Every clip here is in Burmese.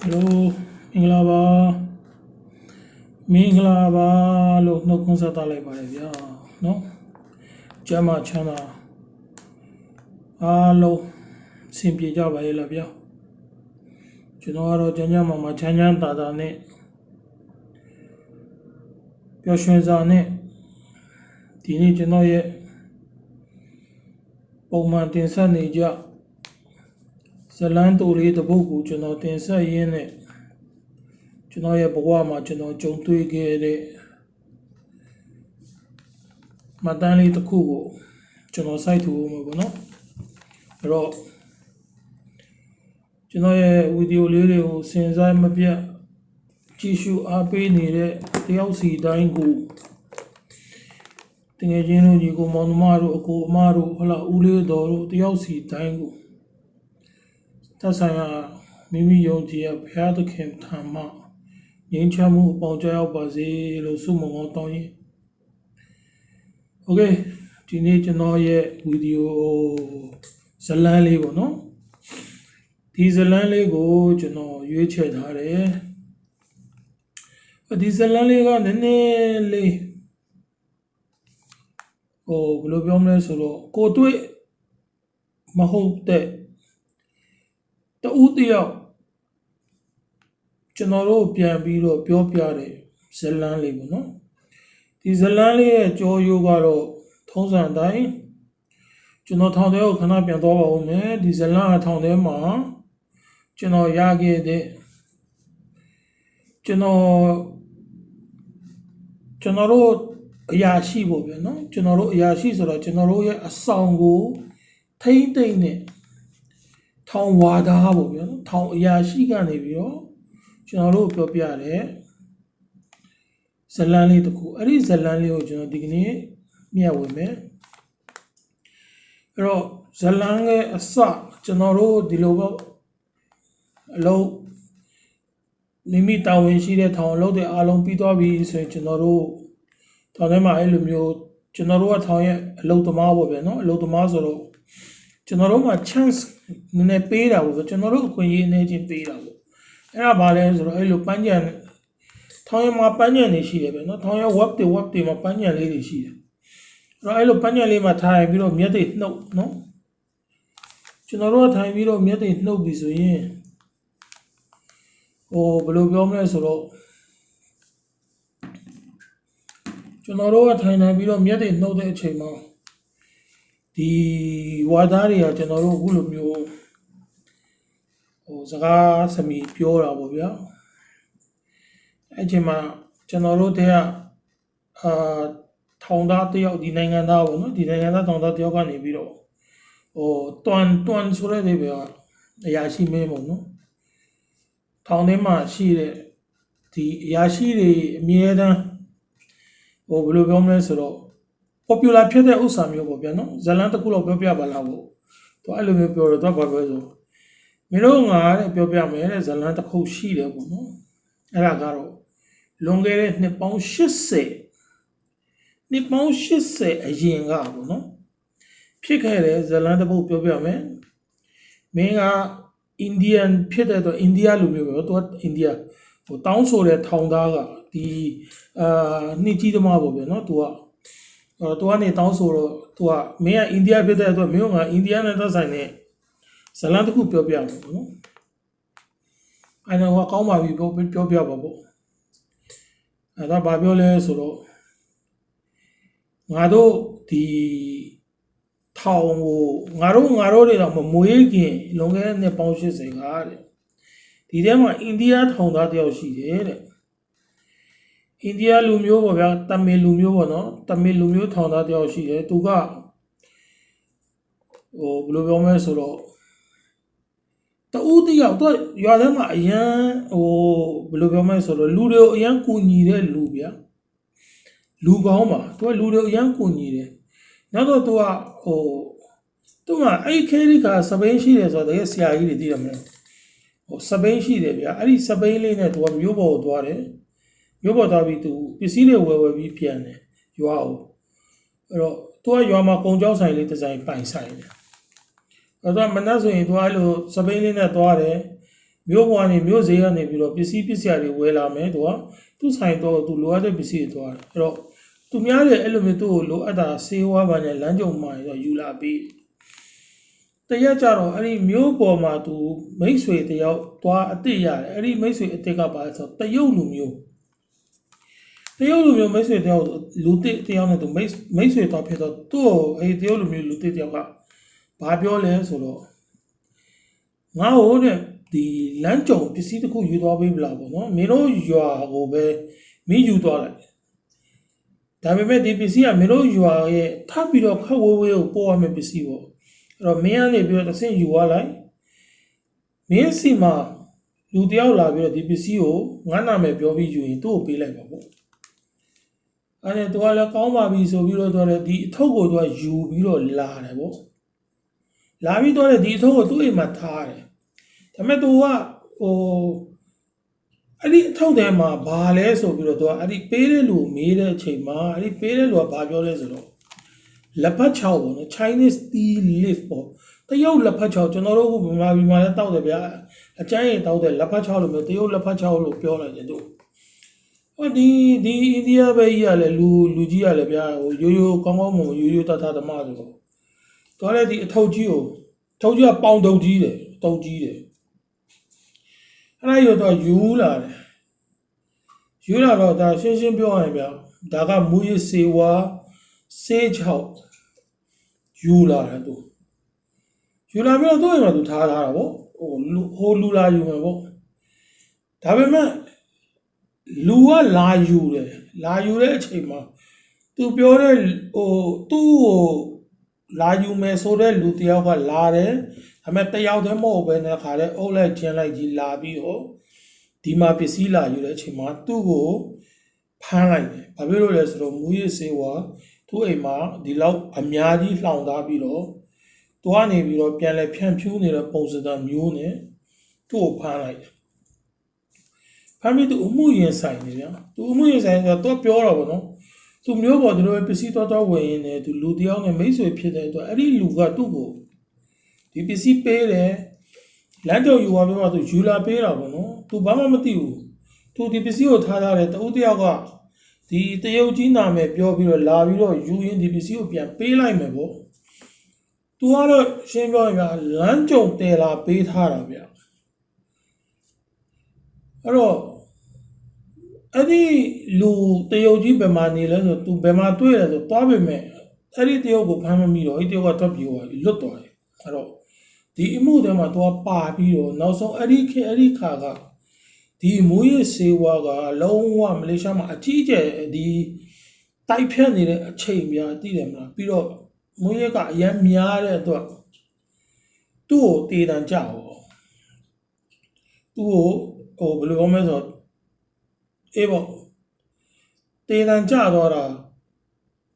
ဟယ်လိုမင်္ဂလာပါမင်္ဂလာပါလို့နှုတ်ခွန်းဆက်သလိုက်ပါတယ်ဗျာနော်ကျမ်းမာချမ်းသာအားလုံးစင်ပြေကြပါရဲ့လားဗျာကျွန်တော်ကတော့ကျမ်းကျမ်းမာမာချမ်းချမ်းသာသာနဲ့ပျော်ရွှင်စွာနဲ့ဒီနေ့ကျွန်တော်ရဲ့ပုံမှန်တင်ဆက်နေကြ ဇလန်းတူလေးတစ်ပုဒ်ကိုကျွန်တော်တင်ဆက်ရင်းနဲ့ကျွန်တော်ရဲ့ဘဝမှာကျွန်တော်ကြုံတွေ့ခဲ့တဲ့မှတ်တမ်းလေးတစ်ခုကိုကျွန်တော်စိုက်ထူအောင်ပေါ့နော်အဲ့တော့ကျွန်တော်ရဲ့ဗီဒီယိုလေးတွေကိုစင်စားမပြတ်ကြည့်ရှုအားပေးနေတဲ့တယောက်စီတိုင်းကိုတကယ်ချင်းတို့ညီကိုမောင်နှမတို့အကိုအမတို့ဟလာဦးလေးတော်တို့တယောက်စီတိုင်းကို သက်ဆိုင်ရာမိမိယုံကြည်ရဘုရားသခင်ထံမှငြိမ်းချမ်းမှုအပေါင်းကြောက်ရောက်ပါစေလို့ဆုမွန်ကောင်းတောင်းရင် Okay ဒီနေ့ကျွန်တော်ရဲ့ဗီဒီယိုဇလန်းလေးပေါ့နော်ဒီဇလန်းလေးကိုကျွန်တော်ရွေးချယ်ထားတယ်ဒီဇလန်းလေးကနည်းနည်းလေးဟိုဘယ်လိုပြောမလဲဆိုတော့ကိုတွေ့မဟုတ်တဲ့ တဦးတယောက်ကျွန်တော်တို့ပြန်ပြီးတော့ပြောပြတဲ့ဇတ်လန်းလေးပေါ့နော်ဒီဇတ်လန်းလေးရဲ့ကြောရိုးကတော့ထုံးစံအတိုင်းကျွန်တော်ထောင်ထဲကိုခဏပြန်သွားပါဦးမယ်ဒီဇတ်လန်းအထောင်ထဲမှာကျွန်တော်ရခဲ့တဲ့ကျွန်တော်ကျွန်တော်တို့အရာရှိပေါ့ဗျာနော်ကျွန်တော်တို့အရာရှိဆိုတော့ကျွန်တော်တို့ရဲ့အဆောင်ကိုထိမ့်သိမ့်နဲ့ ထောင်ဝါသားပေါ့ဗျာနော်ထောင်အရာရှိကနေပြီးတော့ကျွန်တော်တို့ပြောပြတယ်ဇလန်းလေးတစ်ခုအဲ့ဒီဇလန်းလေးကိုကျွန်တော်ဒီကနေ့မျှဝေမယ်အဲ့တော့ဇလန်းရဲ့အစကျွန်တော်တို့ဒီလိုပေါ့အလုံးနိမိတာဝန်ရှိတဲ့ထောင်အလုပ်တွေအားလုံးပြီးသွားပြီဆိုရင်ကျွန်တော်တို့ထောင်ထဲမှာအဲ့လိုမျိုးကျွန်တော်တို့ကထောင်ရဲ့အလုပ်သမားပေါ့ဗျာနော်အလုပ်သမားဆိုတော့ကျွန်တော်တို့မှာ chance နည်းနည်းပေးတာပေါ့ဆိုကျွန်တော်တို့အခွင့်အရေးအနေချင်းပေးတာပေါ့အဲ့ဒါဘာလဲဆိုတော့အဲ့လိုပန်းကြံထောင်ရမှာပန်းကြံနေရှိတယ်ပဲเนาะထောင်ရ web တွေ web တွေမှာပန်းကြံလေးတွေရှိတယ်အဲ့တော့အဲ့လိုပန်းကြံလေးမှာထိုင်ပြီးတော့မျက်တွေနှုတ်เนาะကျွန်တော်တို့ကထိုင်ပြီးတော့မျက်တွေနှုတ်ပြီဆိုရင်ဟိုဘယ်လိုပြောမလဲဆိုတော့ကျွန်တော်တို့ကထိုင်နေပြီးတော့မျက်တွေနှုတ်တဲ့အချိန်မှာ ဒီဝါသားတွေကကျွန်တော်တို့အခုလိုမျိုးဟိုစကားစမီပြောတာပေါ့ဗျာအဲ့ချိန်မှာကျွန်တော်တို့တဲ့ကအာထောင်သားတယောက်ဒီနိုင်ငံသားပေါ့နော်ဒီနိုင်ငံသားထောင်သားတယောက်ကနေပြီးတော့ဟိုတွန်တွန်ဆိုတဲ့နေပဲအရာရှိမင်းပေါ့နော်ထောင်ထဲမှာရှိတဲ့ဒီအရာရှိတွေအမြဲတမ်းဟိုဘယ်လိုပြောမလဲဆိုတော့ popular ဖြစ်တဲ့ဥစ္စာမျိုးပေါ့ဗျာနော်ဇလန်တစ်ခုလောက်ပြောပြပါလားပေါ့သူအဲ့လိုမျိုးပြောတော့သူကဘာပြောဆိုမင်းတို့ငါတဲ့ပြောပြမယ်တဲ့ဇလန်တစ်ခုရှိတယ်ပေါ့နော်အဲ့ဒါကတော့လွန်ခဲ့တဲ့နှစ်ပေါင်း80နှစ်ပေါင်း80အရင်ကပေါ့နော်ဖြစ်ခဲ့တဲ့ဇလန်တစ်ပုဒ်ပြောပြမယ်မင်းကအိန္ဒိယန်ဖြစ်တဲ့တော့အိန္ဒိယလူမျိုးပဲသူကအိန္ဒိယဟိုတောင်းဆိုတဲ့ထောင်သားကဒီအာနှစ်ကြီးသမားပေါ့ဗျာနော်သူကအဲ သူကနေတောင်းဆိုတော့သူကမင်းကအိန္ဒိယဖြစ်တဲ့အတွက်မင်းကအိန္ဒိယနဲ့သက်ဆိုင်တဲ့ဇလန်တစ်ခုပြောပြမယ်ပေါ့နော်အဲတော့ဟောကောင်းပါပြီပြောပြောပြပါပေါ့အဲဒါဘာပြောလဲဆိုတော့ငါတို့ဒီထောင်ကိုငါတို့ငါတို့တွေတော့မမွေးခင်လွန်ခဲ့တဲ့နှစ်ပေါင်း80ကတဲ့ဒီထဲမှာအိန္ဒိယထောင်သားတယောက်ရှိတယ်တဲ့ အိန္ဒိယလူမျိုးပေါ့ဗျာတမင်လူမျိုးပေါ့နော်တမင်လူမျိုးထောင်သားတယောက်ရှိတယ်သူကဟိုဘယ်လိုပြောမလဲဆိုတော့တူတယောက်သူကရွာထဲမှာအရန်ဟိုဘယ်လိုပြောမလဲဆိုတော့လူတွေကိုအရန်ကူညီတဲ့လူဗျာလူကောင်းပါသူကလူတွေကိုအရန်ကူညီတယ်နောက်တော့သူကဟိုသူကအဲ့ခဲဒီကစပိန်ရှိတယ်ဆိုတော့တကယ်ဆရာကြီးတွေသိရမလားဟိုစပိန်ရှိတယ်ဗျာအဲ့ဒီစပိန်လေးနဲ့သူကမျိုးပေါ်ကိုသွားတယ် ရုပ်ပေါ်သွားပြီးသူပစ္စည်းတွေဝယ်ဝယ်ပြီးပြန်တယ်ရွာအောင်အဲ့တော့သူကရွာမှာကုံကြောက်ဆိုင်လေးဒီဇိုင်းပိုင်ဆိုင်တယ်အဲ့တော့မနက်ဆိုရင်သူကအဲ့လိုစပိန်လေးနဲ့သွားတယ်မျိုးဘွားနေမျိုးဈေးကနေပြီးတော့ပစ္စည်းပစ္စည်းတွေဝယ်လာမယ်သူကသူ့ဆိုင်တော့သူလိုအပ်တဲ့ပစ္စည်းတွေသွားတယ်အဲ့တော့သူများတွေအဲ့လိုမျိုးသူ့ကိုလိုအပ်တာဆေးဝါးပါနဲ့လမ်းကြုံမှရောယူလာပြီးတရက်ကြတော့အဲ့ဒီမျိုးပေါ်မှာသူမိတ်ဆွေတယောက်သွားအစ်စ်ရတယ်အဲ့ဒီမိတ်ဆွေအစ်စ်ကပါဆိုတရုတ်လူမျိုး တရုတ်လူမျိုးမိတ်ဆွေတယောက်လူတစ်တယောက်နဲ့သူမိတ်မိတ်ဆွေတော့ဖြစ်တော့သူ့ကိုအဲ့ဒီတရုတ်လူမျိုးလူတစ်တယောက်ကဘာပြောလဲဆိုတော့ငါ့ကိုတဲ့ဒီလမ်းကြုံပစ္စည်းတစ်ခုယူသွားပေးမလားပေါ့နော်မင်းတို့ရွာကိုပဲမင်းယူသွားလိုက်ဒါပေမဲ့ဒီပစ္စည်းကမင်းတို့ရွာရဲ့ထပ်ပြီးတော့ခက်ဝေးဝေးကိုပို့ရမယ့်ပစ္စည်းပေါ့အဲ့တော့မင်းကနေပြီးတော့တစ်ဆင့်ယူသွားလိုက်မင်းစီမှာလူတစ်ယောက်လာပြီးတော့ဒီပစ္စည်းကိုငါနာမည်ပြောပြီးယူရင်သူ့ကိုပေးလိုက်ပါပေါ့ အဲ့ဒါသူကလည်းကောင်းပါပြီဆိုပြီးတော့သူကလည်းဒီအထုပ်ကိုသူကယူပြီးတော့လာတယ်ပေါ့လာပြီးတော့လေဒီအထုပ်ကိုသူ့အိမ်မှာထားတယ်ဒါပေမဲ့ तू ကဟိုအဲ့ဒီအထုပ်ထဲမှာဘာလဲဆိုပြီးတော့ तू ကအဲ့ဒီပေးတဲ့လူကိုမေးတဲ့အချိန်မှာအဲ့ဒီပေးတဲ့လူကဘာပြောလဲဆိုတော့လက်ဖက်ချောက်ပေါ့နော် Chinese tea leaf ပေါ့တရုတ်လက်ဖက်ချောက်ကျွန်တော်တို့ကမြန်မာပြည်မှာလည်းတောက်တယ်ဗျာအကျန်းရင်တောက်တယ်လက်ဖက်ချောက်လို့မျိုးတရုတ်လက်ဖက်ချောက်လို့ပြောလိုက်တယ်သူ ဟိုဒီဒီအိန္ဒိယဘက်ကြီးကလည်းလူလူကြီးကလည်းဗျာဟိုရိုးရိုးကောင်းကောင်းမွန်မွန်ရိုးရိုးတတ်တတ်ဓမ္မဆိုတော့သွားတဲ့ဒီအထုပ်ကြီးကိုအထုပ်ကြီးကပေါင်တုပ်ကြီးတယ်တုပ်ကြီးတယ်အဲ့ဒါရောတော့ယူလာတယ်ယူလာတော့ဒါရှင်းရှင်းပြောရရင်ဗျဒါကမူရစ်စေဝါစေးချောက်ယူလာတယ်သူယူလာပြီးတော့သူ့အိမ်မှာသူထားထားတာပေါ့ဟိုလူဟိုလူလာယူမယ်ပေါ့ဒါပေမဲ့ လူကလာယူတယ်လာယူတဲ့အချိန်မှာသူပြောတဲ့ဟိုသူ့ကိုလာယူမယ်ဆိုတဲ့လူတစ်ယောက်ကလာတယ်ဒါပေမဲ့တစ်ယောက်တည်းမဟုတ်ဘဲနဲ့ခါတဲ့အုပ်လိုက်ကျင်းလိုက်ကြီးလာပြီးတော့ဒီမှာပစ္စည်းလာယူတဲ့အချိန်မှာသူ့ကိုဖမ်းလိုက်တယ်ဘာဖြစ်လို့လဲဆိုတော့မူရစ်စေဝါသူ့အိမ်မှာဒီလောက်အများကြီးလှောင်ထားပြီးတော့သူကနေပြီးတော့ပြန်လဲဖြန့်ဖြူးနေတဲ့ပုံစံမျိုးနဲ့သူ့ကိုဖမ်းလိုက်တယ် ဖမ်းပြီးသူအမှုရင်ဆိုင်နေဗျာသူအမှုရင်ဆိုင်ဆိုတော့သူပြောတော့ဗောနော်သူမျိုးပေါ်သူတို့ပစ္စည်းတော်တော်ဝင်ရင်လည်းသူလူတစ်ယောက်နဲ့မိတ်ဆွေဖြစ်တဲ့အတွက်အဲ့ဒီလူကသူ့ကိုဒီပစ္စည်းပေးတယ်လမ်းကြော်ယူသွားပြီးမှသူယူလာပေးတာပေါ့နော်သူဘာမှမသိဘူးသူဒီပစ္စည်းကိုထားထားတယ်တဦးတစ်ယောက်ကဒီတရုတ်ကြီးနာမည်ပြောပြီးတော့လာပြီးတော့ယူရင်ဒီပစ္စည်းကိုပြန်ပေးလိုက်မယ်ပေါ့သူကတော့ရှင်းပြောရင်ကလမ်းကြုံတယ်လာပေးထားတာဗျ အဲ့တော့အဲ့ဒီလူတရုတ်ကြီးဘယ်မှာနေလဲဆိုသူဘယ်မှာတွေ့လဲဆိုသွားပေမဲ့အဲ့ဒီတရုတ်ကိုဖမ်းမမိတော့အဲ့ဒီတရုတ်ကထွက်ပြေးသွားပြီလွတ်သွားတယ်အဲ့တော့ဒီအမှုထဲမှာသွားပါပြီးတော့နောက်ဆုံးအဲ့ဒီခေတ်အဲ့ဒီခါကဒီမူရစ်စေဝါကလုံးဝမလေးရှားမှာအကြီးကျယ်ဒီတိုက်ဖြတ်နေတဲ့အချိန်များသိတယ်မလားပြီးတော့မူရစ်ကအရင်များတဲ့အတွက်သူ့ကိုတေးတန်ကြအောင်သူ့ကို ဟိုဘယ်လိုပြောမလဲဆိုတော့အေးပေါ့တေတန်ကြတော့တာ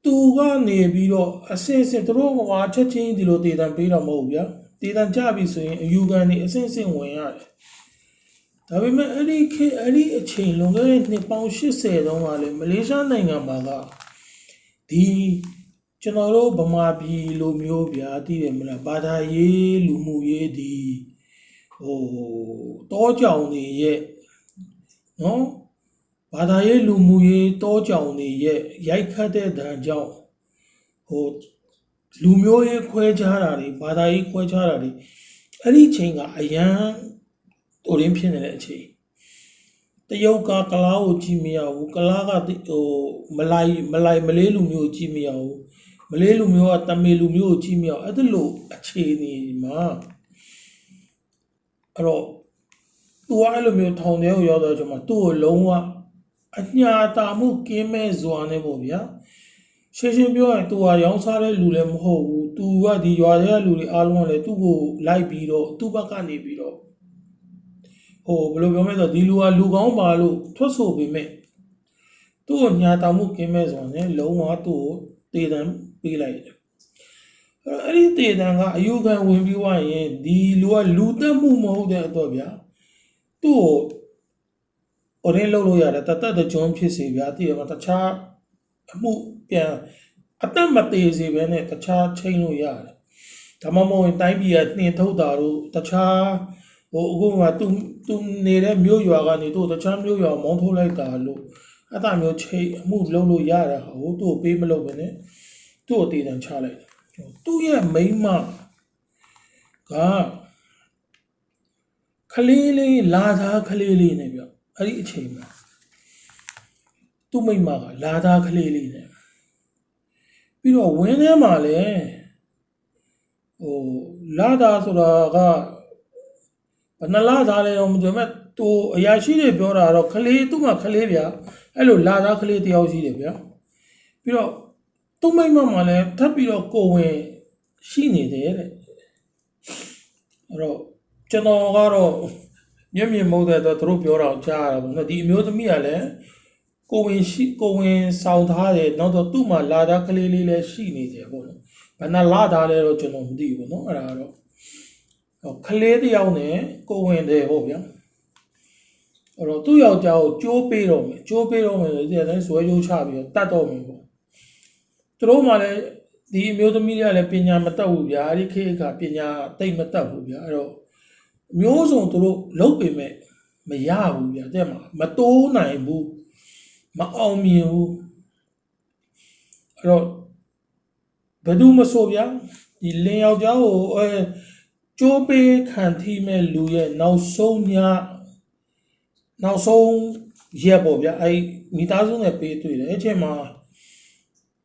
သူကနေပြီးတော့အစင်စင်သူတို့ကချက်ချင်းဒီလိုတေတန်ပေးတော့မဟုတ်ဘူးဗျာတေတန်ကြပြီဆိုရင်အယူခံနေအစင်စင်ဝင်ရတယ်ဒါပေမဲ့အဲ့ဒီခေတ်အဲ့ဒီအချိန်လွန်ခဲ့တဲ့နှစ်ပေါင်း80တုန်းကလေမလေးရှားနိုင်ငံမှာကဒီကျွန်တော်တို့ဗမာပြည်လိုမျိုးဗျာသိတယ်မလားဘာသာရေးလူမှုရေးဒီ ဟိုတောကြောင်တွေရဲ့နော်ဘာသာရေးလူမှုရေးတောကြောင်တွေရဲ့ရိုက်ခတ်တဲ့ဒဏ်ကြောင့်ဟိုလူမျိုးရေးခွဲခြားတာတွေဘာသာရေးခွဲခြားတာတွေအဲ့ဒီအချိန်ကအရန်ဟိုရင်းဖြစ်နေတဲ့အချိန်တရုတ်ကကလားကိုကြည့်မရဘူးကလားကဟိုမလိုက်မလိုက်မလေးလူမျိုးကိုကြည့်မရဘူးမလေးလူမျိုးကတမေလူမျိုးကိုကြည့်မရဘူးအဲ့ဒါလို့အခြေအနေမှာ အဲ့တော့သူကအဲ့လိုမျိုးထောင်ထဲကိုရောက်တော့ကျွန်မသူ့ကိုလုံးဝအညာတာမှုကင်းမဲ့ဇွာနဲ့ပေါ့ဗျာရှင်းရှင်းပြောရင် तू ဟာရောင်းစားတဲ့လူလည်းမဟုတ်ဘူး तू ကဒီရွာထဲကလူတွေအားလုံးကလည်းသူ့ကိုလိုက်ပြီးတော့သူ့ဘက်ကနေပြီးတော့ဟိုဘယ်လိုပြောမလဲဆိုတော့ဒီလူကလူကောင်းပါလို့ထွက်ဆိုပေမဲ့သူ့ကိုညာတာမှုကင်းမဲ့ဇွာနဲ့လုံးဝသူ့ကိုတေတံပေးလိုက်တယ် အဲ့ဒီတေတံကအယူခံဝင်ပြီးွားရင်ဒီလူကလူတက်မှုမဟုတ်တဲ့အတွက်ဗျာသူ့ကို။ order လုပ်လို့ရတယ်တသက်တကြွဖြစ်စေဗျာတည်ရမှာတခြားအမှုပြန်အသက်မသေးစေဘဲနဲ့တခြားချိန်လို့ရတယ်။ဒါမှမဟုတ်ရင်တိုင်းပြည်ကနှင်ထုတ်တာတို့တခြားဟိုအခုကသူသူနေတဲ့မြို့ရွာကနေသူ့တခြားမြို့ရွာမောင်းထုတ်လိုက်တာလို့အဲ့ဒါမျိုးချိန်အမှုလုံးလို့ရတာဟိုသူ့ကိုပေးမလို့ပဲနဲ့သူ့ကိုတည်တံချလိုက်တယ် သူ့ရဲ့မိန်းမကခလေးလေးလာသားခလေးလေးနဲ့ပြောအဲ့ဒီအချိန်မှာသူ့မိန်းမကလာသားခလေးလေးနဲ့ပြီးတော့ဝင်းထဲမှာလည်းဟိုလာသားဆိုတာကဘယ်နှလားသားလဲတော့မသိဘူးမဲ့သူအရာရှိတွေပြောတာတော့ခလေးသူ့မှာခလေးဗျာအဲ့လိုလာသားခလေးတယောက်ရှိတယ်ဗျာပြီးတော့ သူ့မိမမှာလည်းထပ်ပြီးတော့ကိုဝင်ရှိနေတယ်တဲ့အဲ့တော့ကျွန်တော်ကတော့မျက်မြင်မဟုတ်တဲ့တော့သူတို့ပြောတာကိုကြားရတာပေါ့နော်ဒီအမျိုးသမီးကလည်းကိုဝင်ရှိကိုဝင်ဆောင်ထားတယ်နောက်တော့သူ့မှာလာသားကလေးလေးလည်းရှိနေတယ်ပေါ့နော်ဘယ်နှလားသားလဲတော့ကျွန်တော်မသိဘူးပေါ့နော်အဲ့ဒါကတော့ဟောကလေးတစ်ယောက်နဲ့ကိုဝင်တယ်ပေါ့ဗျာအဲ့တော့သူ့ယောက်ျားကိုကြိုးပေးတော့မယ်ကြိုးပေးတော့မယ်ဆိုဒီအတိုင်းဇွဲကြိုးချပြီးတော့တတ်တော့မယ်ပေါ့ သူတို့မှလည်းဒီအမျိုးသမီးတွေကလည်းပညာမတတ်ဘူးဗျာအဲ့ဒီခေတ်ကပညာတိတ်မတတ်ဘူးဗျာအဲ့တော့အမျိုးစုံသူတို့လုပ်ပေမဲ့မရဘူးဗျာတဲ့မှာမတိုးနိုင်ဘူးမအောင်မြင်ဘူးအဲ့တော့ဘယ်သူမဆိုဗျာဒီလင်ယောက်ျားကိုအဲကျိုးပေးခံထိမဲ့လူရဲ့နောက်ဆုံးညနောက်ဆုံးရက်ပေါ့ဗျာအဲ့မိသားစုနဲ့ပေးတွေ့တယ်အဲ့ချိန်မှာ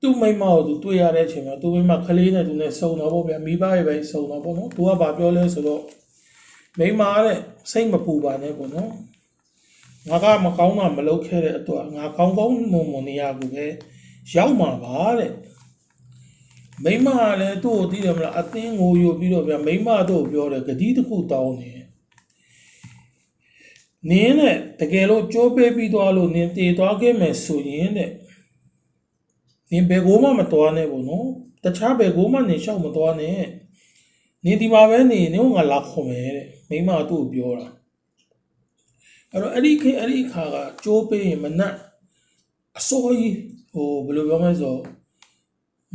သူ့မိမကိုသူတွေ့ရတဲ့အချိန်မှာသူ့မိမကလေးနဲ့သူနဲ့ဆုံတော့ပေါ့ဗျာမိဘရဲ့ပဲဆုံတော့ပေါ့နော်သူကဘာပြောလဲဆိုတော့မိမတဲ့စိတ်မပူပါနဲ့ပေါ့နော်ငါကမကောင်းတာမလုပ်ခဲ့တဲ့အတွက်ငါကောင်းကောင်းမွန်မွန်နေရဘူးပဲရောက်မှာပါတဲ့မိမကလည်းသူ့ကိုသိတယ်မလားအသင်းငိုယူပြီးတော့ဗျာမိမတို့ကိုပြောတယ်ဂတိတစ်ခုတောင်းတယ်နင်းနဲ့တကယ်လို့ကြိုးပေးပြီးသွားလို့နင်းတည်သွားခဲ့မယ်ဆိုရင်တဲ့ နင်းဘယ်ကိုမှမတော်နဲ့ပေါ့နော်တခြားဘယ်ကိုမှနင်းရှောက်မတော်နဲ့နင်းဒီမှာပဲနေနင်းကငါလာခုံမယ်တဲ့မိမကသူ့ကိုပြောတာအဲ့တော့အဲ့ဒီခေတ်အဲ့ဒီခါကကြိုးပေးရင်မနှက်အစိုးရဟိုဘယ်လိုပြောမလဲဆိုတော့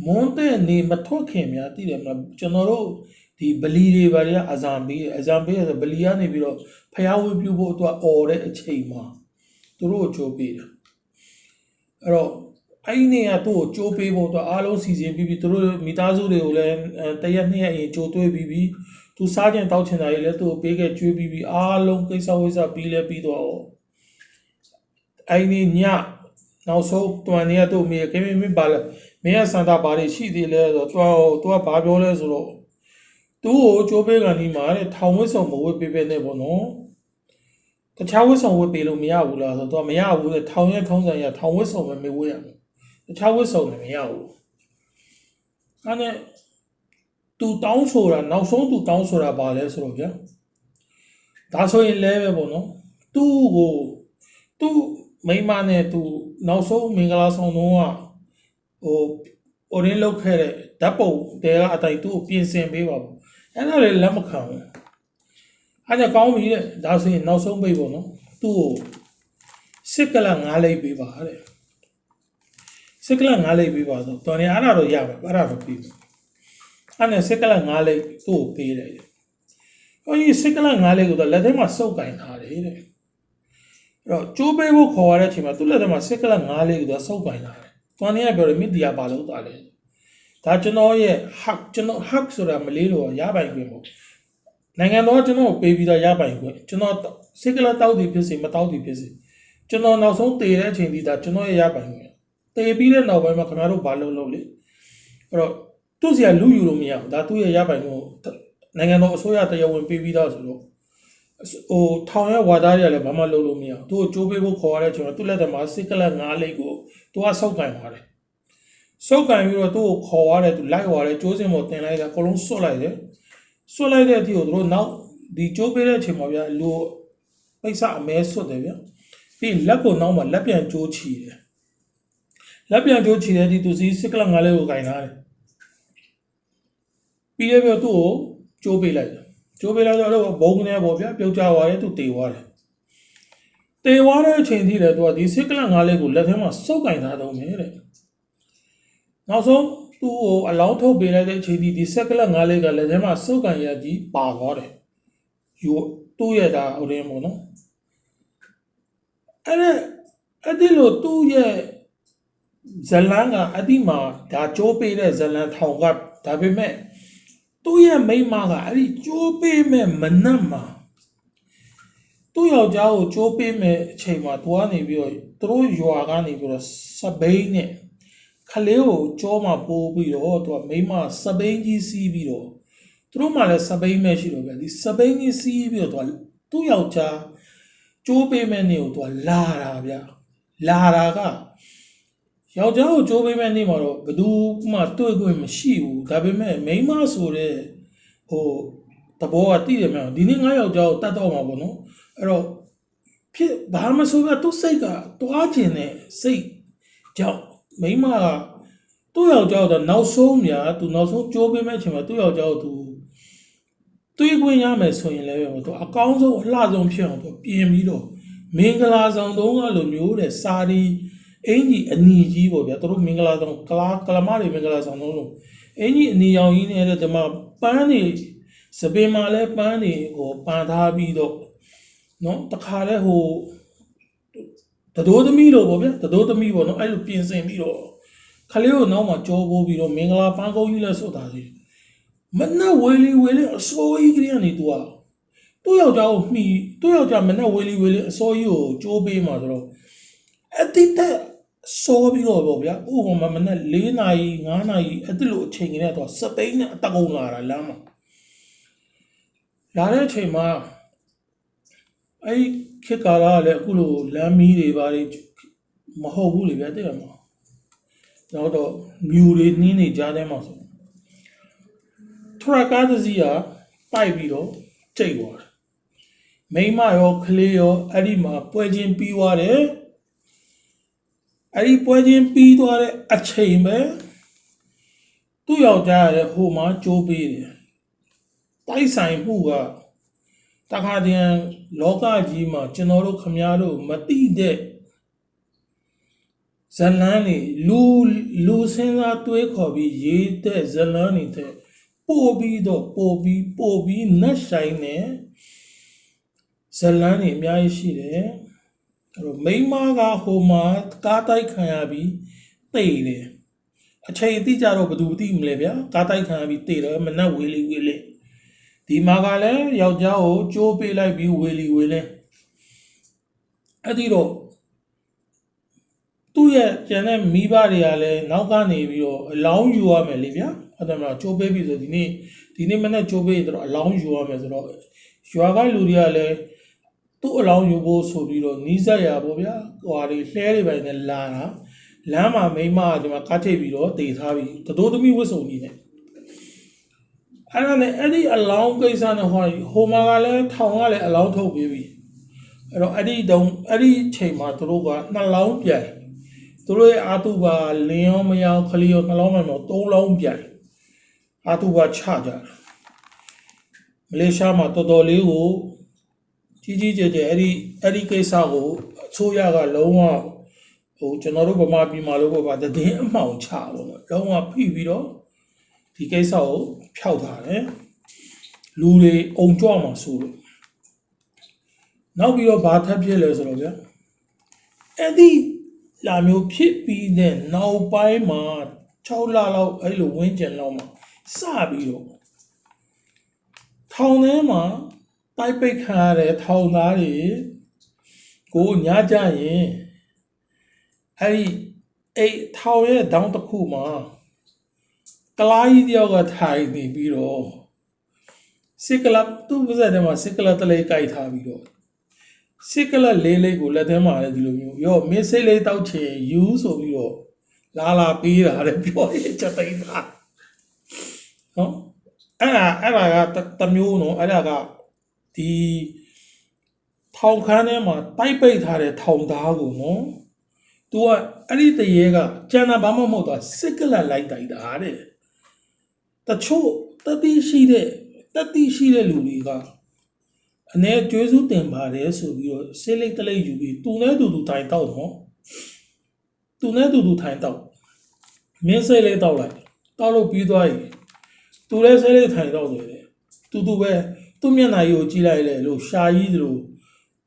မွန်းတဲ့နေမထွက်ခင်များသိတယ်မလားကျွန်တော်တို့ဒီဗလီတွေဘာတွေကအဇံပေးတယ်အဇံပေးရဆိုဗလီကနေပြီးတော့ဖျားဝေးပြုဖို့အတွက်អော်တဲ့အချိန်မှာသူတို့ကိုကြိုးပေးတယ်အဲ့တော့ အဲ့ဒီနေကသူ့ကိုကြိုးပေးဖို့အတွက်အားလုံးစီစဉ်ပြီးပြီးသူတို့မိသားစုတွေကိုလည်းအဲတရက်နှစ်ရက်အရင်ကြိုးသွေးပြီးပြီးသူစားကျင်တောက်ချင်တာတွေလည်းသူ့ကိုပေးခဲ့ကျွေးပြီးပြီးအားလုံးကိစ္စဝိစ္စပြီးလဲပြီးတော့အဲ့ဒီညနောက်ဆုံးတွန်နေရသူ့မိရခင်မင်းပါလဲမင်းရဲ့စန္ဒဘာတွေရှိသေးလဲဆိုတော့သူကသူကဘာပြောလဲဆိုတော့သူ့ကိုကြိုးပေးကန်ဒီမှာတဲ့ထောင်ဝစ်ဆောင်မဝစ်ပေးပေးနဲ့ပေါ့နော်တခြားဝစ်ဆောင်ဝစ်ပေးလို့မရဘူးလားဆိုတော့သူကမရဘူးတဲ့ထောင်ရဲ့ထုံးစံရထောင်ဝစ်ဆောင်ပဲမဝစ်ရဘူး တခြားဝစ်ဆောင်လည်းမရဘူးအဲ့နဲ့သူတောင်းဆိုတာနောက်ဆုံးသူတောင်းဆိုတာဘာလဲဆိုတော့ဗျာဒါဆိုရင်လဲပဲပေါ့နော်သူ့ကိုသူ့မိန်းမနဲ့သူနောက်ဆုံးမင်္ဂလာဆောင်တော့ကဟို order လောက်ခဲ့တဲ့ဓာတ်ပုံတဲကအတိုင်းသူ့ကိုပြင်ဆင်ပေးပါဘူးအဲ့ဒါလည်းလက်မခံဘူးအဲ့ဒါကောင်းပြီတဲ့ဒါဆိုရင်နောက်ဆုံးပိတ်ပေါ့နော်သူ့ကိုစစ်ကလငါးလိပ်ပေးပါတဲ့ စစ်ကလငါးလိပ်ပေးပါဆိုတော်နေအဲ့ဒါတော့ရပါအဲ့ဒါတော့ပြီးပြီအဲ့နဲ့စစ်ကလငါးလိပ်သူ့ကိုပေးတယ်ဟိုဒီစစ်ကလငါးလိပ်ကိုတော့လက်ထဲမှာစုပ်ကင်ထားတယ်တဲ့အဲ့တော့ကျိုးပေးဖို့ခေါ်ရတဲ့အချိန်မှာသူ့လက်ထဲမှာစစ်ကလငါးလိပ်ကိုတော့စုပ်ကင်ထားတယ်။တော်နေရပြောတယ်မိဒီယာပါလို့တာလေ။ဒါကျွန်တော်ရဲ့ hack ကျွန်တော် hack ဆိုတာမလေးလို့ရပိုင်ခွင့်ပေါ့။နိုင်ငံတော်ကကျွန်တော်ကိုပေးပြီးတော့ရပိုင်ခွင့်ကျွန်တော်စိတ်ကလေးတောက်တည်ဖြစ်စေမတောက်တည်ဖြစ်စေကျွန်တော်နောက်ဆုံးတည်တဲ့အချိန်ဒီဒါကျွန်တော်ရဲ့ရပိုင်ခွင့်။ တည်ပြီးတဲ့နောက်ပိုင်းမှာခင်ဗျားတို့ဘာလုပ်လုပ်လေ။အဲ့တော့သူ့စီကလူယူလို့မရဘူး။ဒါသူ့ရဲ့ရပိုင်ခွင့်ကိုနိုင်ငံတော်အစိုးရတရားဝင်ပေးပြီးသားဆိုတော့ဟိုထောင်ရဝါသားတွေကလည်းဘာမှလုပ်လို့မရဘူး။သူ့ကိုကြိုးပေးဖို့ခေါ်ရတဲ့အချိန်မှာသူ့လက်ထက်မှာစိတ်ကလေးငါးလိပ်ကိုသူကစောက်ကင်သွားတယ်။စောက်ကင်ပြီးတော့သူ့ကိုခေါ်ရတယ်သူလိုက်သွားတယ်ကျိုးစင်ပေါ်တင်လိုက်တယ်အကုန်လုံးစွတ်လိုက်တယ်။စွတ်လိုက်တဲ့အထိကိုသူတို့နောက်ဒီကျိုးပေးတဲ့အချိန်မှာဗျာလူပိတ်စအမဲစွတ်တယ်ဗျာ။ပြီးလက်ကိုနောက်မှာလက်ပြန်ကျိုးချီတယ်။ လက်ပြန်ကျိုးချီတဲ့ဒီသူစီစိတ်ကလေးငါးလိပ်ကိုကင်ထားတယ်။ပြီးရပြီးတော့သူ့ကိုကျိုးပေးလိုက်တယ်။ကျိုးပေးလိုက်တော့ဘုံကနေပေါ့ဗျာပြုတ်ကျသွားတယ်သူတေသွားတယ်။တေဝါတဲ့အချိန်ထိလည်းသူကဒီစစ်ကလန့်ငါးလေးကိုလက်ထဲမှာစုပ်ကင်ထားတော့မယ်တဲ့နောက်ဆုံးသူ့ကိုအလောင်းထုတ်ပေးလိုက်တဲ့အချိန်ထိဒီစက်ကလန့်ငါးလေးကလက်ထဲမှာစုပ်ကင်ရကြီးပါသွားတယ်ယူသူ့ရဲ့ဒါဟိုရင်းပေါ့နော်အဲ့ဒါအဲ့ဒီလိုသူ့ရဲ့ ဇလန်းကအတိမှာဒါကြိုးပေးတဲ့ဇလန်းထောင်ကဒါပေမဲ့သူ့ရဲ့မိန်းမကအဲ့ဒီကြိုးပေးမဲ့မနက်မှာသူ့ယောက်ျားကိုကြိုးပေးမဲ့အချိန်မှာသူကနေပြီးတော့သူတို့ရွာကနေပြီးတော့စပိန်နဲ့ခလေးကိုကြောမှာပိုးပြီးတော့သူကမိန်းမစပိန်ကြီးစီးပြီးတော့သူတို့မှလည်းစပိန်မဲ့ရှိတော့ဗျာဒီစပိန်ကြီးစီးပြီးတော့သူကသူ့ယောက်ျားကြိုးပေးမဲ့နေကိုသူကလာတာဗျာလာတာက ယောက်ျားကိုကြိုးပေးမဲ့နေ့မှာတော့ဘယ်သူမှတွေ့ခွင့်မရှိဘူးဒါပေမဲ့မိန်းမဆိုတဲ့ဟိုတဘောကတည်တယ်မဟုတ်ဒီနေ့ငါယောက်ျားကိုတတ်တော့မှာပေါ့နော်အဲ့တော့ဖြစ်ဘာမှဆိုပြသူ့စိတ်ကတွားကျင်တဲ့စိတ်ကြောင့်မိန်းမကသူ့ယောက်ျားကိုတော့နောက်ဆုံးများသူနောက်ဆုံးကြိုးပေးမဲ့အချိန်မှာသူ့ယောက်ျားကိုသူတွေးခွင့်ရမယ်ဆိုရင်လည်းပဲသူအကောင်းဆုံးအလှဆုံးဖြစ်အောင်သူပြင်ပြီးတော့မင်္ဂလာဆောင်တုံးကလိုမျိုးတဲ့စာရီ အင်ကြီးအနီကြီးပေါ့ဗျာသူတို့မင်္ဂလာဆောင်ကလာကလမတွေမင်္ဂလာဆောင်လုံးလုံးအင်ကြီးအနီရောင်ကြီးနေတဲ့ဒီမှာပန်းနေစပင်မှာလဲပန်းနေဟိုပန်ထားပြီးတော့နော်တခါလဲဟိုတတိုးသမီးလို့ပေါ့ဗျာတတိုးသမီးပေါ့နော်အဲ့လိုပြင်ဆင်ပြီးတော့ခလေးကိုနောက်မှကြောပိုးပြီးတော့မင်္ဂလာပန်းကုန်းကြီးလဲဆိုတာစီမနဲ့ဝေလီဝေလီအစိုးကြီးကလေးကနေသူကသူ့ယောက်ျားကိုမှီသူ့ယောက်ျားမနဲ့ဝေလီဝေလီအစိုးကြီးကိုကြိုးပေးမှာဆိုတော့အတိတ်တက် စောပြီးတော့ပေါ့ဗျာဥပမာမနဲ့၄နာရီ၅နာရီအဲ့ဒီလိုအချိန်ကြီးနဲ့တော့စပိန်နဲ့အတကုံလာတာလမ်းမှာလာတဲ့အချိန်မှာအဲ့ဒီခေတ်ကာလကလည်းအခုလိုလမ်းမီးတွေပါတွေမဟုတ်ဘူးလေဗျာတဲ့မှာတော့တော့မြူတွေနှင်းနေကြားထဲမှာဆိုထရကားတစ်စီးကပိုက်ပြီးတော့ကျိတ်သွားတယ်မိန်းမရောကလေးရောအဲ့ဒီမှာပွဲချင်းပြီးသွားတယ် အဲ့ဒီပွဲချင်းပြီးသွားတဲ့အချိန်ပဲသူ့ယောက်ျားရတဲ့ဟိုမှာကြိုးပေးတယ်တိုက်ဆိုင်မှုကတခါတည်းလောကကြီးမှာကျွန်တော်တို့ခမများတို့မတိတဲ့ဇလန်းနေလူလူစင်းစားတွေးခေါ်ပြီးရေးတဲ့ဇလန်းနေတဲ့ပို့ပြီးတော့ပို့ပြီးပို့ပြီးနတ်ဆိုင်နေဇလန်းနေအများကြီးရှိတယ် အဲ့တော့မိန်းမကဟိုမှာကားတိုက်ခံရပြီးတိတ်တယ်အချိန်အတိကျတော့ဘယ်သူသိမလဲဗျာကားတိုက်ခံရပြီးတိတ်တယ်မနဲ့ဝေလီဝေလီဒီမှာကလည်းယောက်ျားကိုကြိုးပေးလိုက်ပြီးဝေလီဝေလီအဲ့ဒီတော့သူ့ရဲ့ကျန်တဲ့မိဘတွေကလည်းနောက်ကနေပြီးတော့အလောင်းယူရမယ်လေဗျာဟုတ်တယ်မလားကြိုးပေးပြီဆိုဒီနေ့ဒီနေ့မနေ့ကြိုးပေးတော့အလောင်းယူရမယ်ဆိုတော့ရွာကလူတွေကလည်း သူ့အလောင်းယူဖို့ဆိုပြီးတော့နီးစက်ရပေါ့ဗျာဟွာတွေလှဲတွေပဲနဲ့လာတာလမ်းမှာမိန်းမကဒီမှာကားထိပ်ပြီးတော့တေထားပြီးတတိုးသမီးဝတ်စုံကြီးနဲ့အဲ့ဒါနဲ့အဲ့ဒီအလောင်းကိစ္စနဲ့ဟောဟိုမှာကလည်းထောင်ကလည်းအလောင်းထုတ်ပြီးပြီအဲ့တော့အဲ့ဒီတုံးအဲ့ဒီချိန်မှာသူတို့ကနှစ်လောင်းပြန်သူတို့ရဲ့အာတုပါလင်းရောမရောခလီရောနှလောင်းမှမတော့သုံးလောင်းပြန်အာတုပါချကြတယ်မလေးရှားမှာတော်တော်လေးကို ကြီးကြီးကျယ်ကျယ်အဲ့ဒီအဲ့ဒီကိစ္စကိုအစိုးရကလုံးဝဟိုကျွန်တော်တို့ဗမာပြည်မှာလို့ပေါ့ဗျာတည်င်းအမှောင်ချပေါ့နော်လုံးဝဖိပြီးတော့ဒီကိစ္စကိုဖျောက်ထားတယ်လူတွေအုံကြွမှာဆိုလို့နောက်ပြီးတော့ဘာထပ်ဖြစ်လဲဆိုတော့ဗျာအဲ့ဒီလာမျိုးဖြစ်ပြီးတဲ့နောက်ပိုင်းမှာ6လလောက်အဲ့လိုဝင်းကျင်လောက်မှာစပြီးတော့ထောင်ထဲမှာ တိုက်ပိတ်ခံရတဲ့ထောင်သားတွေကိုညကြရင်အဲ့ဒီအဲ့ထောင်ရဲ့ဒေါင်းတစ်ခုမှာကလာကြီးတယောက်ကထိုင်နေပြီးတော့စစ်ကလပ်သူ့ပါးစပ်ထဲမှာစစ်ကလပ်တလေးကြိုက်ထားပြီးတော့စစ်ကလပ်လေးလေးကိုလက်ထဲမှာလည်းဒီလိုမျိုးရောမင်းစိတ်လေးတောက်ချင်ယူဆိုပြီးတော့လာလာပေးတာတဲ့ပြောရချက်သိမ်းတာနော်အဲ့ဒါအဲ့ဒါကတစ်မျိုးနော်အဲ့ဒါက ဒီထောင်ခန်းထဲမှာတိုက်ပိတ်ထားတဲ့ထောင်သားကိုနော် तू ကအဲ့ဒီတရေကကျန်တာဘာမှမဟုတ်တော့စစ်ကလတ်လိုက်တိုက်တာတဲ့တချို့တတိရှိတဲ့တတိရှိတဲ့လူတွေကအ ਨੇ ကျွေးစုတင်ပါတယ်ဆိုပြီးတော့စိတ်လိတ်တလိတ်ယူပြီးသူနဲ့တူတူထိုင်တော့နော်သူနဲ့တူတူထိုင်တော့မင်းစိတ်လေးတောက်လိုက်တောက်လို့ပြီးသွားပြီသူလည်းစိတ်လေးထိုင်တော့တယ်တူတူပဲ သူ့မျက်နှာကြီးကိုကြည့်လိုက်လေလို့ရှာကြီးသလို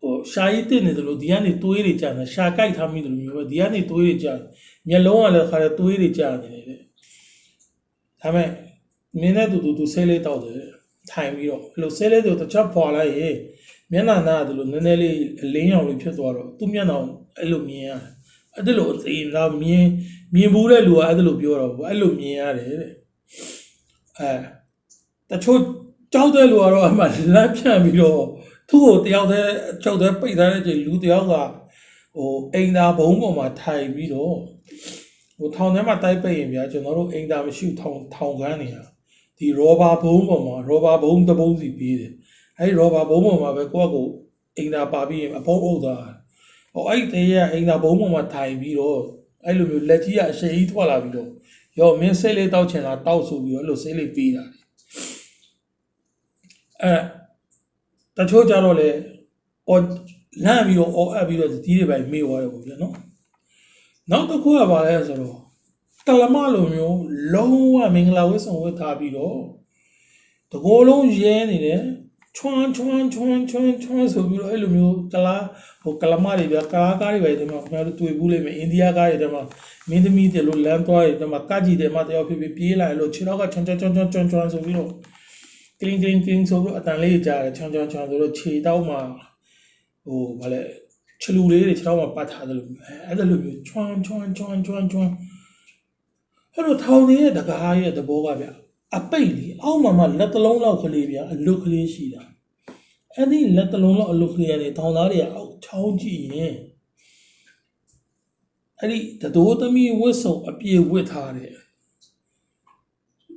ဟိုရှာကြီးတက်နေသလိုဒီကနေသွေးတွေကျတယ်ရှာကြိုက်ထားမိသလိုမျိုးပဲဒီကနေသွေးတွေကျတယ်မျက်လုံးကလည်းခါတယ်သွေးတွေကျနေတယ်တဲ့ဒါပေမဲ့မင်းနဲ့တူတူတူဆဲလေးတောက်တယ်ထိုင်ပြီးတော့အဲ့လိုဆဲလေးတို့တစ်ချက်ပေါ်လိုက်ရေမျက်နှာနာတယ်လို့နည်းနည်းလေးအလင်းရောင်လေးဖြစ်သွားတော့သူ့မျက်နှာအဲ့လိုမြင်ရတယ်အဲ့ဒါလို့အင်းတော့မြင်မြင်ဘူးတဲ့လူကအဲ့ဒါလို့ပြောတော့ဘူးအဲ့လိုမြင်ရတယ်တဲ့အဲတချို့ ကြောက်တဲ့လူကတော့အမှလမ်းဖြန့်ပြီးတော့သူ့ကိုတယောက်တည်းကြောက်တဲ့ပိတ်ထားတဲ့ချိန်လူတယောက်ကဟိုအိမ်သာဘုံပေါ်မှာထိုင်ပြီးတော့ဟိုထောင်ထဲမှာတိုက်ပိတ်ရင်ဗျာကျွန်တော်တို့အိမ်သာမရှိဘူးထောင်ထောင်ကန်းနေတာဒီရောဘာဘုံပေါ်မှာရောဘာဘုံတစ်ဘုံစီပြီးတယ်အဲဒီရောဘာဘုံပေါ်မှာပဲကိုယ့်ကိုယ်အိမ်သာပါပြီးရင်အဖုံးအုပ်သွားတယ်ဟိုအဲ့ဒီတည်းရအိမ်သာဘုံပေါ်မှာထိုင်ပြီးတော့အဲ့လိုမျိုးလက်ကြီးကအရှိန်ကြီးထွက်လာပြီးတော့ရောမင်းစိတ်လေးတောက်ချင်လားတောက်ဆိုပြီးတော့အဲ့လိုစိတ်လေးပေးတာလေ အဲတချို့ကြတော့လေအော်လန့်ပြီးတော့အော်အပ်ပြီးတော့ဒီတွေပဲမေ့သွားတယ်ပေါ့ဗျာနော်နောက်တစ်ခုကပါလဲဆိုတော့တလမလိုမျိုးလုံးဝမင်္ဂလာဝတ်ဆောင်ဝတ်ထားပြီးတော့တကောလုံးရဲနေတယ်ချွန်းချွန်းချွန်းချွန်းချွန်းဆိုပြီးတော့အဲ့လိုမျိုးကလာဟိုကလမတွေဗျာကလာကားတွေပဲဒီမှာခင်ဗျားတို့တွေ့ဘူးလိမ့်မယ်အိန္ဒိယကားတွေဒီမှာမင်းသမီးတွေလို့လမ်းသွားတယ်ဒီမှာကကြီးတွေမှာတယောက်ဖြစ်ဖြစ်ပြေးလာလို့ခြေတော့ကချွန်းချွန်းချွန်းချွန်းချွန်းချွန်းဆိုပြီးတော့ ကလင်းကလင်းကလင်းဆိုပြီးတော့အတန်လေးကြားတယ်ချောင်းချောင်းချောင်းဆိုတော့ခြေတောက်မှာဟိုဗာလဲချလူလေးတွေခြေတောက်မှာပတ်ထားတယ်လို့အဲအဲ့ဒါလိုမျိုးချွန်းချွန်းချွန်းချွန်းချွန်းအဲ့တော့ထောင်နေတဲ့တကားရဲ့သဘောကဗျအပိတ်လေးအောက်မှာမှလက်တလုံးလောက်ကလေးဗျအလုတ်ကလေးရှိတာအဲ့ဒီလက်တလုံးလောက်အလုတ်ကလေးကနေထောင်သားတွေကအောက်ချောင်းကြည့်ရင်အဲ့ဒီတတိုးသမီးဝတ်စုံအပြည့်ဝတ်ထားတဲ့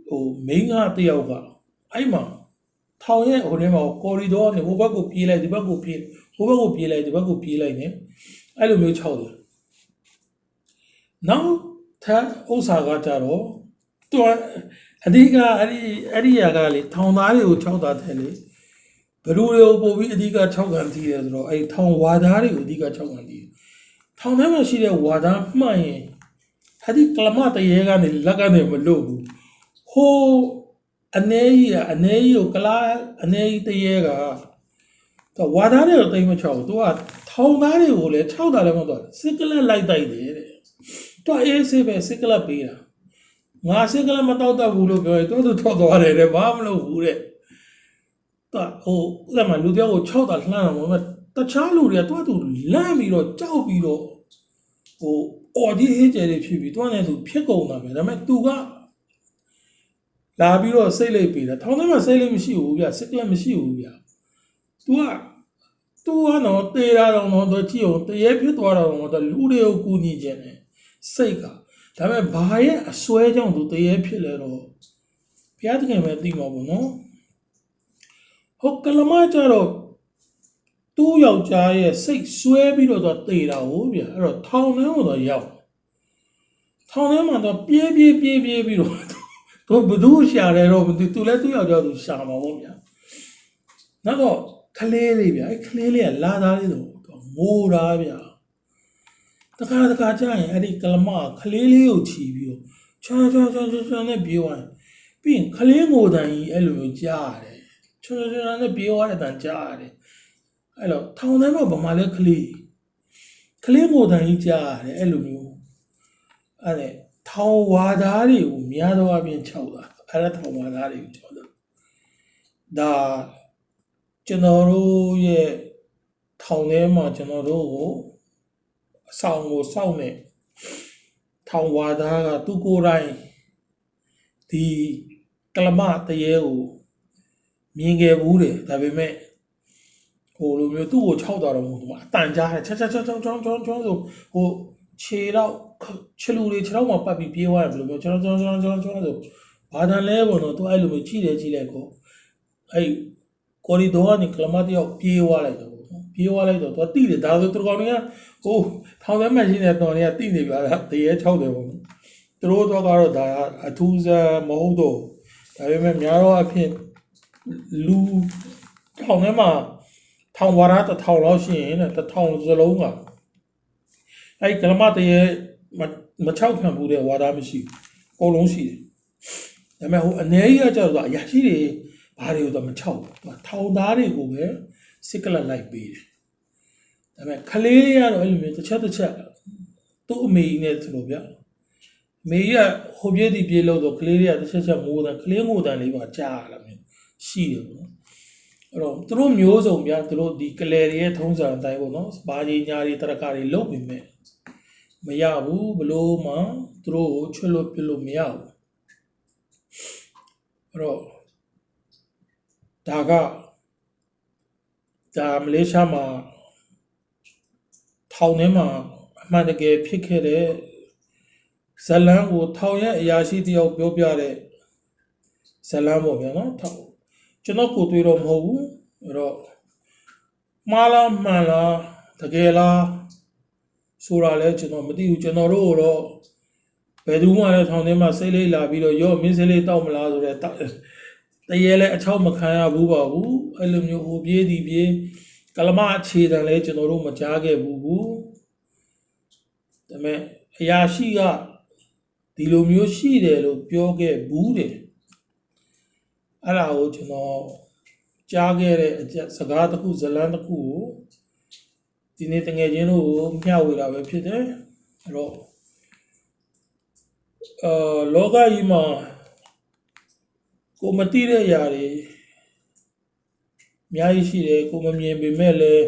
ဟိုမိန်းကတယောက်က အဲ့မှာထောင်ရဲ့ဟိုထဲမှာကော်ရီဒေါကနေဟိုဘက်ကိုပြေးလိုက်ဒီဘက်ကိုပြေးဟိုဘက်ကိုပြေးလိုက်ဒီဘက်ကိုပြေးလိုက်နေအဲ့လိုမျိုးခြောက်တယ်နောက်ထပ်ဥစ္စာကကြတော့သူကအဓိကအဲ့ဒီအဲ့ဒီຢာကလေထောင်သားတွေကိုခြောက်တာတယ်လေဘလူတွေကိုပို့ပြီးအဓိကခြောက်ကန်တီးတယ်ဆိုတော့အဲ့ထောင်ဝါသားတွေကိုအဓိကခြောက်ကန်တီးထောင်ထဲမှာရှိတဲ့ဝါသားမှန်ရင်အဲ့ဒီကလမတရေကနေလက်ကနေမလို့ဘူးဟို အနေကြီးကအနေကြီးကိုကလားအနေကြီးတရေကတော့ဝါသားတွေကိုတိတ်မချောက်ဘူးသူကထောင်သားတွေကိုလည်းခြောက်တာလည်းမဟုတ်တော့စစ်ကလက်လိုက်တိုက်တယ်တဲ့သူအေးဆေးပဲစစ်ကလက်ပေးတာငါစစ်ကလက်မတောက်တတ်ဘူးလို့ပြောရင်သူသူထောက်သွားတယ်တဲ့ဘာမှမလုပ်ဘူးတဲ့တော့ဟိုဥက္ကမလူတယောက်ကိုခြောက်တာလှမ်းတော့မတခြားလူတွေကသူကသူလန့်ပြီးတော့ကြောက်ပြီးတော့ဟိုအော်ဒီဟေးကျယ်တွေဖြစ်ပြီးသူကလည်းသူဖြစ်ကုန်တာပဲဒါပေမဲ့သူက လာပြီးတော့စိတ်လိပ်ပေးတာထောင်ထဲမှာစိတ်လိပ်မရှိဘူးဗျစစ်ကလက်မရှိဘူးဗျ तू က तू ကတော့တေးတာတော့တော့ကြည့်အောင်တရေဖြစ်သွားတော့တော့လူတွေကိုကူညီခြင်းနဲ့စိတ်ကဒါပေမဲ့ဘာရဲ့အစွဲကြောင့် तू တရေဖြစ်လဲတော့ဘုရားသခင်ပဲသိမှာပေါ့နော်ဟုတ်ကလမကြတော့သူ့ယောက်ျားရဲ့စိတ်ဆွဲပြီးတော့တေးတာဟုတ်ဗျအဲ့တော့ထောင်ထဲမှာတော့ရောက်ထောင်ထဲမှာတော့ပြေးပြေးပြေးပြေးပြီးတော့ သူဘသူရှာတယ်တော့မသိသူလည်းသူ့ယောက်ျားသူရှာမှာပေါ့ဗျာနောက်တော့ကလေးလေးဗျအဲ့ကလေးလေးကလာသားလေးဆိုတော့မိုးတာဗျတခါတခါကြာရင်အဲ့ဒီကလမကလေးလေးကိုချီပြီးတော့ချွန်းချွန်းချွန်းချွန်းချွန်းနဲ့ပြေးသွားပြီးရင်ကလေးငိုတန်ကြီးအဲ့လိုမျိုးကြားရတယ်ချွန်းချွန်းချွန်းနဲ့ပြေးသွားတဲ့တန်ကြားရတယ်အဲ့တော့ထောင်ထဲမှာဗမာလဲကလေးကလေးငိုတန်ကြီးကြားရတယ်အဲ့လိုမျိုးအဲ့ဒါ ထောင်ဝါသားတွေကိုများသောအားဖြင့်ခြောက်တာအဲ့ဒါထောင်ဝါသားတွေကိုခြောက်တာဒါကျွန်တော်တို့ရဲ့ထောင်ထဲမှာကျွန်တော်တို့ကိုအဆောင်ကိုစောင့်နေထောင်ဝါသားကသူကိုယ်တိုင်ဒီကလမတရေကိုမြင်ခဲ့ဘူးတယ်ဒါပေမဲ့ဟိုလိုမျိုးသူ့ကိုခြောက်တာတော့မဟုတ်ဘူးအတန်ကြားတယ်ချက်ချက်ချက်ချက်ချက်ချက်ချက်ဆိုဟိုခြေတော့ ခြေလူတွေခြေတော့မှပတ်ပြီးပြေးသွားတယ်ဘယ်လိုမျိုးချက်ချက်ချက်ချက်ချက်ဆိုဘာတန်လဲပေါ့နော်သူအဲ့လိုမျိုးကြည့်တယ်ကြည့်လိုက်ကိုအဲ့ကိုရီဒိုကနေကလမတယောက်ပြေးသွားလိုက်တော့နော်ပြေးသွားလိုက်တော့သူတိတယ်ဒါဆိုသူကောင်တွေကဟိုထောင်ထဲမှာရှိနေတဲ့တော်တွေကတိနေပြတာတရေ၆တယ်ပေါ့နော်သူတို့တော့ကတော့ဒါအထူးစားမဟုတ်တော့ဒါပေမဲ့များတော့အဖြစ်လူထောင်ထဲမှာထောင်ဝါရတစ်ထောင်လောက်ရှိရင်တဲ့တစ်ထောင်စလုံးကအဲ့ကလမတရေ မမချောက်ခံဘူးတဲ့ဝါဒမရှိဘူးအကုန်လုံးရှိတယ်ဒါပေမဲ့ဟိုအနေကြီးကကျတော့အရာရှိတွေဘာတွေကိုတော့မချောက်ဘူးသူကထောင်သားတွေကိုပဲစစ်ကလတ်လိုက်ပေးတယ်ဒါပေမဲ့ကလေးလေးကတော့အဲ့လိုမျိုးတစ်ချက်တစ်ချက်သူ့အမေကြီးနဲ့ဆိုလို့ဗျာအမေကြီးကဟိုပြေးဒီပြေးလို့ဆိုကလေးလေးကတစ်ချက်ချက်မိုးတယ်ကလေးငိုတန်လေးပါကြားရတာမျိုးရှိတယ်ပေါ့နော်အဲ့တော့သူတို့မျိုးစုံဗျာသူတို့ဒီကလေးတွေရဲ့ထုံးစံအတိုင်းပေါ့နော်ဘာကြီးညာတွေတရကာတွေလုတ်ပြီးမဲ့ မရဘူးဘလို့မှသူတို့ကိုချွတ်လို့ပြလို့မရဘူးအဲ့တော့ဒါကဒါမလေးရှားမှာထောင်ထဲမှာအမှန်တကယ်ဖြစ်ခဲ့တဲ့ဇလန်းကိုထောင်ရဲ့အရာရှိတယောက်ပြောပြတဲ့ဇလန်းပေါ့ဗျာနော်ထောင်ကျွန်တော်ကိုတွေ့တော့မဟုတ်ဘူးအဲ့တော့မှားလားမှန်လားတကယ်လား ဆိုတာလဲကျွန်တော်မသိဘူးကျွန်တော်တို့ကတော့ဘယ်သူမှလည်းထောင်ထဲမှာစိတ်လေးလာပြီးတော့ရော့မင်းစိတ်လေးတောက်မလားဆိုတဲ့တောက်တရေလဲအချောက်မခံရဘူးပါဘူးအဲ့လိုမျိုးဟိုပြေးဒီပြေးကလမအခြေတန်လဲကျွန်တော်တို့မကြားခဲ့ဘူးဘူးဒါပေမဲ့အရာရှိကဒီလိုမျိုးရှိတယ်လို့ပြောခဲ့ဘူးတယ်အဲ့ဒါကိုကျွန်တော်ကြားခဲ့တဲ့အချက်စကားတစ်ခုဇလန်းတစ်ခုကို ဒီနေ့တငယ်ချင်းတို့ကိုမျှဝေတာပဲဖြစ်တယ်အဲ့တော့အာလောကကြီးမှာကိုမသိတဲ့အရာတွေအများကြီးရှိတယ်ကိုမမြင်ပေမဲ့လည်း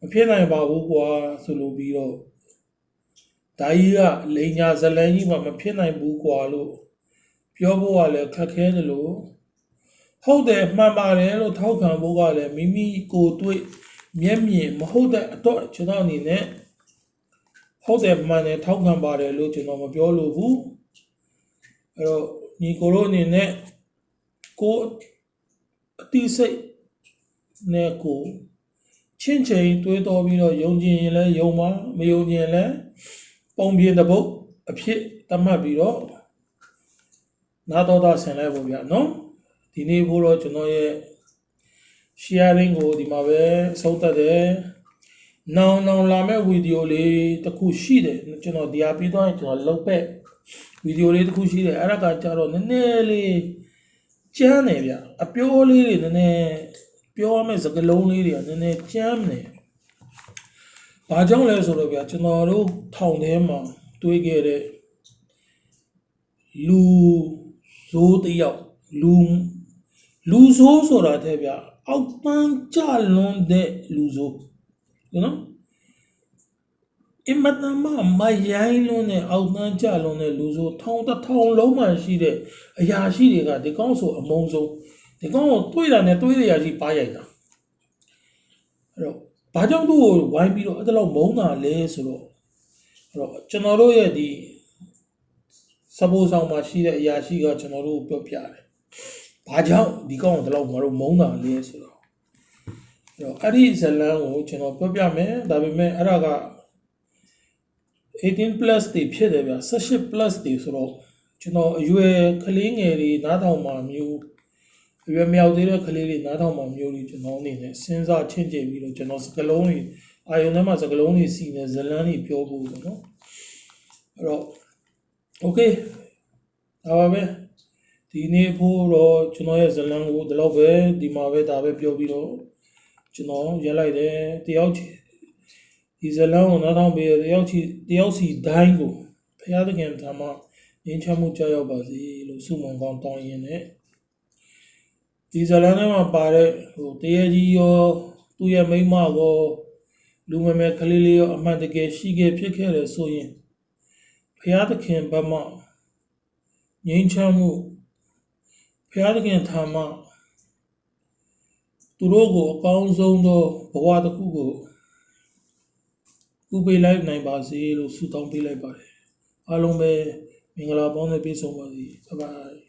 မဖြစ်နိုင်ပါဘူးကွာဆိုလိုပြီးတော့ဒါကြီးကလိန်ညာဇလန်းကြီးမှာမဖြစ်နိုင်ဘူးကွာလို့ပြောဖို့ကလည်းခက်ခဲတယ်လို့ဟုတ်တယ်မှန်ပါတယ်လို့ထောက်ခံဖို့ကလည်းမိမိကိုယ်တွေ့ မျက်မြင်မဟုတ်တဲ့အတော့ကျွန်တော်အနေနဲ့ဟုတ်တယ်မှန်တယ်ထောက်ခံပါတယ်လို့ကျွန်တော်မပြောလို့ဘူးအဲ့တော့ညီကိုတို့အနေနဲ့ကိုယ်အတိစိတ်နဲ့ကိုယ်ချင်းချင်းတွေးတော်ပြီးတော့ယုံကြည်ရင်လည်းယုံပါမယုံကြည်ရင်လည်းပုံပြေတဲ့ဘုတ်အဖြစ်တတ်မှတ်ပြီးတော့နာတော်တာဆင်လိုက်ဖို့ဗျာနော်ဒီနေ့ဖို့တော့ကျွန်တော်ရဲ့ sharing ကိုဒီမှာပဲဆုံးသက်တယ်။နောင်နောင်လာမဲ့ဗီဒီယိုလေးတစ်ခုရှိတယ်ကျွန်တော်ဒီဟာပြီးသွားရင်ကျွန်တော်လောက်ပဲဗီဒီယိုလေးတစ်ခုရှိတယ်အဲ့ဒါကကြတော့နည်းနည်းလေးကျန်းတယ်ဗျအပြောလေးတွေနည်းနည်းပြောရမယ့်စကားလုံးလေးတွေကနည်းနည်းကျန်းနေ။ဘာကြောင့်လဲဆိုတော့ဗျကျွန်တော်တို့ထောင်ထဲမှာတွေးခဲ့တဲ့လူဇိုးတစ်ယောက်လူလူဆိုးဆိုတာတဲ့ဗျ အောက်ပန်းကြလွန်တဲ့လူဆိုးနော်အမတမမရိုင်းလွန်းတဲ့အောက်ပန်းကြလွန်တဲ့လူဆိုးထောင်တစ်ထောင်လုံးမှရှိတဲ့အရာရှိတွေကဒီကောင်းဆိုအမုံဆုံးဒီကောင်းကိုတွေးတာနဲ့တွေးရရာရှိပါရိုက်တာအဲ့တော့ဘာကြောင့်သူ့ကိုဝိုင်းပြီးတော့အဲ့ဒါလောက်မုန်းတာလဲဆိုတော့အဲ့တော့ကျွန်တော်တို့ရဲ့ဒီစပိုးဆောင်မှာရှိတဲ့အရာရှိကကျွန်တော်တို့ကိုပြောပြတယ်။ ဘာကြောင့်ဒီကောင်ကိုဒီလောက်ငါတို့မုန်းတာလဲဆိုတော့အဲ့တော့အဲ့ဒီဇလန်ကိုကျွန်တော်ပြောပြမယ်။ဒါပေမဲ့အဲ့ဒါက18 plus တွေဖြစ်တယ်ဗျ18 plus တွေဆိုတော့ကျွန်တော်အရွယ်ကလေးငယ်တွေနားထောင်မှမျိုးအရွယ်မရောက်သေးတဲ့ကလေးတွေနားထောင်မှမျိုးတွေကျွန်တော်အနေနဲ့စဉ်းစားချင့်ကြည့်ပြီးတော့ကျွန်တော်စကလုံးတွေအာယုန်ထဲမှာစကလုံးတွေစီနေဇလန်တွေပြောဖို့ပေါ့နော်။အဲ့တော့ okay ဒါပါပဲ ဒီနေ့ဖို့တော့ကျွန်တော်ရဲ့ဇလံကိုဒီလောက်ပဲဒီမှာပဲဒါပဲပြောပြီးတော့ကျွန်တော်ရက်လိုက်တယ်တယောက်ချီဒီဇလံကိုနားထောင်ပြီးတယောက်ချီတယောက်စီဒိုင်းကိုဖျားသခင်ဓမ္မငင်းချမှုကြောက်ရောက်ပါစေလို့ဆုမွန်ကောင်းတောင်းရင်းနဲ့ဒီဇလံထဲမှာပါတဲ့ဟိုတရေကြီးရောသူ့ရဲ့မိန်းမကောလူမမဲကလေးလေးရောအမှန်တကယ်ရှိခဲ့ဖြစ်ခဲ့တယ်ဆိုရင်ဖျားသခင်ဘက်မှငြိမ်းချမ်းမှု ဘုရားသခင်ထာမသူတို့ကိုအကောင်းဆုံးသောဘဝတစ်ခုကိုဥပေးလိုက်နိုင်ပါစေလို့ဆုတောင်းပေးလိုက်ပါတယ်အားလုံးပဲမင်္ဂလာပေါင်းနဲ့ပြည့်စုံပါစေဘိုင်